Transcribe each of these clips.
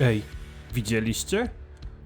Ej, widzieliście?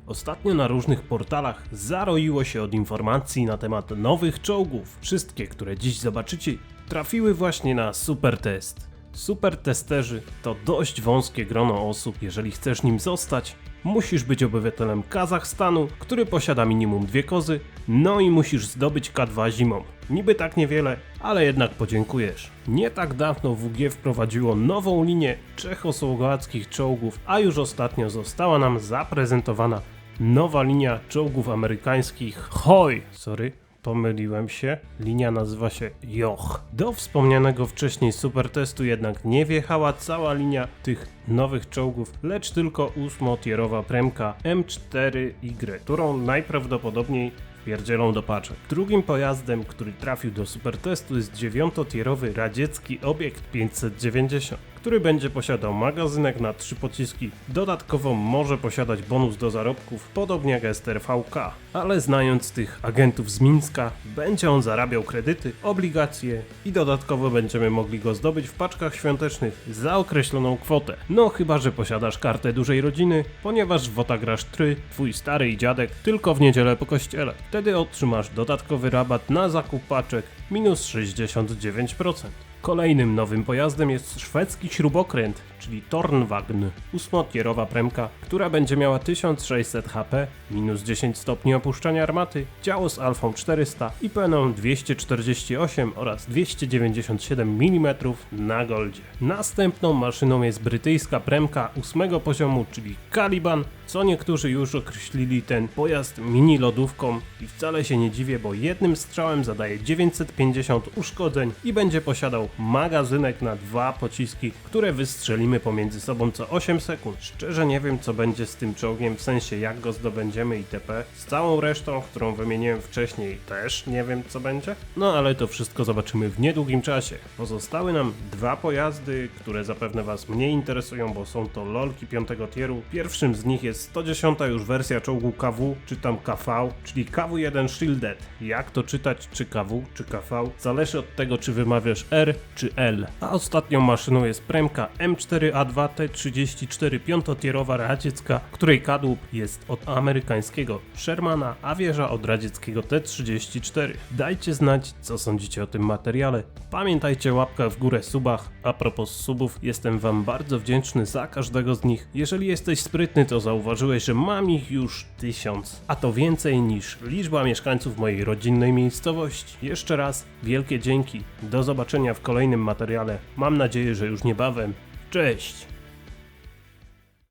Ostatnio na różnych portalach zaroiło się od informacji na temat nowych czołgów. Wszystkie, które dziś zobaczycie, trafiły właśnie na super test. Super testerzy to dość wąskie grono osób. Jeżeli chcesz nim zostać, musisz być obywatelem Kazachstanu, który posiada minimum dwie kozy, no i musisz zdobyć K2 zimą. Niby tak niewiele, ale jednak podziękujesz. Nie tak dawno WG wprowadziło nową linię czechosłowackich czołgów, a już ostatnio została nam zaprezentowana nowa linia czołgów amerykańskich HOJ. Sorry, pomyliłem się. Linia nazywa się JOCH. Do wspomnianego wcześniej supertestu jednak nie wjechała cała linia tych nowych czołgów, lecz tylko ósmotierowa premka M4Y, którą najprawdopodobniej wpierdzielą do paczek. Drugim pojazdem, który trafił do supertestu jest dziewiątotierowy radziecki obiekt 590, który będzie posiadał magazynek na trzy pociski. Dodatkowo może posiadać bonus do zarobków, podobnie jak STRVK. Ale znając tych agentów z Mińska, będzie on zarabiał kredyty, obligacje i dodatkowo będziemy mogli go zdobyć w paczkach świątecznych za określoną kwotę. No chyba, że posiadasz kartę dużej rodziny, ponieważ w WOTA grasz 3, twój stary i dziadek tylko w niedzielę po kościele. Wtedy otrzymasz dodatkowy rabat na zakup paczek minus 69%. Kolejnym nowym pojazdem jest szwedzki śrubokręt, czyli Tornwagn, ósmotierowa premka, która będzie miała 1600 HP, minus 10 stopni opuszczania armaty, działo z alfą 400 i peną 248 oraz 297 mm na goldzie. Następną maszyną jest brytyjska premka 8 poziomu, czyli Caliban, co niektórzy już określili ten pojazd mini lodówką i wcale się nie dziwię, bo jednym strzałem zadaje 950 uszkodzeń i będzie posiadał magazynek na dwa pociski, które wystrzelimy pomiędzy sobą co 8 sekund. Szczerze nie wiem co będzie z tym czołgiem, w sensie jak go zdobędziemy itp. Z całą resztą, którą wymieniłem wcześniej też nie wiem co będzie. No ale to wszystko zobaczymy w niedługim czasie. Pozostały nam dwa pojazdy, które zapewne was mniej interesują, bo są to lolki 5 tieru. Pierwszym z nich jest 110 już wersja czołgu KW, czy tam KV, czyli KW1 Shielded. Jak to czytać, czy KW, czy KV, zależy od tego, czy wymawiasz R, czy L. A ostatnią maszyną jest premka M4A2T34 piątotierowa radziecka, której kadłub jest od amerykańskiego Shermana, a wieża od radzieckiego T34. Dajcie znać, co sądzicie o tym materiale. Pamiętajcie łapka w górę subach. A propos subów, jestem wam bardzo wdzięczny za każdego z nich. Jeżeli jesteś sprytny, to zauważyłeś, że mam ich już tysiąc, a to więcej niż liczba mieszkańców mojej rodzinnej miejscowości. Jeszcze raz wielkie dzięki. Do zobaczenia w kolejnym materiale. Mam nadzieję, że już niebawem. Cześć!